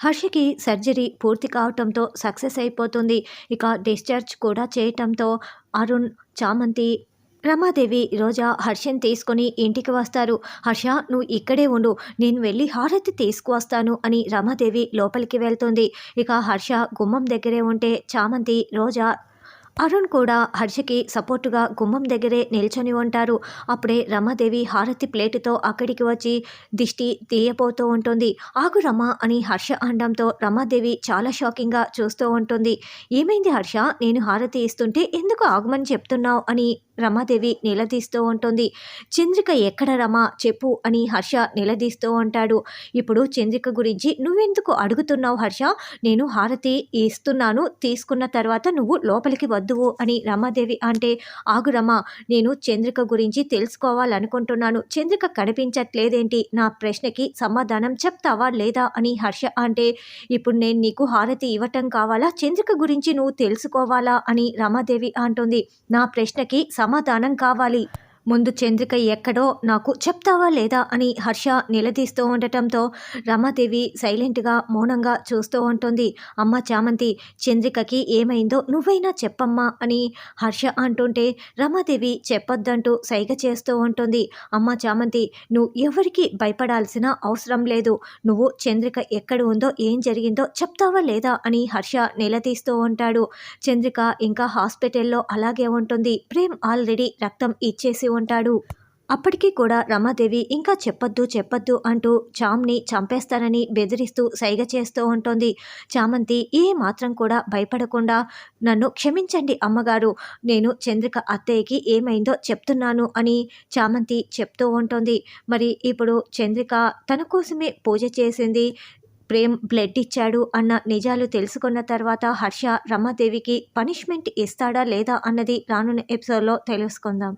హర్షకి surgery పూర్తి కావటంతో success అయిపోతుంది. ఇక డిశ్చార్జ్ కూడా చేయటంతో అరుణ్ చామంతి రమాదేవి రోజా హర్షని తీసుకొని ఇంటికి వస్తారు. హర్ష నువ్వు ఇక్కడే ఉండు. నేను వెళ్ళి హారతి తీసుకువస్తాను అని రమాదేవి లోపలికి వెళ్తుంది. ఇక హర్ష గుమ్మం దగ్గరే ఉంటే చామంతి రోజా అరుణ్ కూడా హర్షకి సపోర్టుగా గుమ్మం దగ్గరే నిల్చొని ఉంటారు. అప్పుడే రమాదేవి హారతి ప్లేటుతో అక్కడికి వచ్చి దిష్టి తీయబోతూ ఉంటుంది. ఆగు రమ అని హర్ష అనడంతో రమాదేవి చాలా షాకింగ్గా చూస్తూ ఉంటుంది. ఏమైంది హర్ష? నేను హారతి ఇస్తుంటే ఎందుకు ఆగమని చెప్తున్నావు అని రమాదేవి నిలదీస్తూ ఉంటుంది. చంద్రిక ఎక్కడ రమా? చెప్పు అని హర్ష నిలదీస్తూ ఉంటాడు. ఇప్పుడు చంద్రిక గురించి నువ్వెందుకు అడుగుతున్నావు హర్ష? నేను హారతి ఇస్తున్నాను. తీసుకున్న తర్వాత నువ్వు లోపలికి వద్దువు అని రమాదేవి అంటే ఆగు రమ నేను చంద్రిక గురించి తెలుసుకోవాలనుకుంటున్నాను. చంద్రిక కనిపించట్లేదేంటి? నా ప్రశ్నకి సమాధానం చెప్తావా లేదా? అని హర్ష అంటే ఇప్పుడు నేను నీకు హారతి ఇవ్వటం కావాలా? చంద్రిక గురించి నువ్వు తెలుసుకోవాలా? అని రమాదేవి అంటుంది. నా ప్రశ్నకి సమాధానం కావాలి. ముందు చంద్రిక ఎక్కడో నాకు చెప్తావా లేదా అని హర్ష నిలదీస్తూ ఉండటంతో రమాదేవి సైలెంట్గా మౌనంగా చూస్తూ ఉంటుంది. అమ్మ చామంతి చంద్రికకి ఏమైందో నువ్వైనా చెప్పమ్మా అని హర్ష అంటుంటే రమాదేవి చెప్పొద్దంటూ సైగ చేస్తూ ఉంటుంది. అమ్మ చామంతి నువ్వు ఎవరికి భయపడాల్సిన అవసరం లేదు. నువ్వు చంద్రిక ఎక్కడ ఉందో ఏం జరిగిందో చెప్తావా లేదా అని హర్ష నిలదీస్తూ ఉంటాడు. చంద్రిక ఇంకా హాస్పిటల్లో అలాగే ఉంటుంది. ప్రేమ్ ఆల్రెడీ రక్తం ఇచ్చేసి ఉంటాడు. అప్పటికీ కూడా రమాదేవి ఇంకా చెప్పొద్దు చెప్పొద్దు అంటూ చామ్ని చంపేస్తానని బెదిరిస్తూ సైగ చేస్తూ ఉంటుంది. చామంతి ఏ మాత్రం కూడా భయపడకుండా నన్ను క్షమించండి అమ్మగారు నేను చంద్రిక అత్తయ్యకి ఏమైందో చెప్తున్నాను అని చామంతి చెప్తూ ఉంటుంది. మరి ఇప్పుడు చంద్రిక తన కోసమే పూజ చేసింది ప్రేమ్ బ్లడ్ ఇచ్చాడు అన్న నిజాలు తెలుసుకున్న తర్వాత హర్ష రమాదేవికి పనిష్మెంట్ ఇస్తాడా లేదా అన్నది రానున్న ఎపిసోడ్లో తెలుసుకుందాం.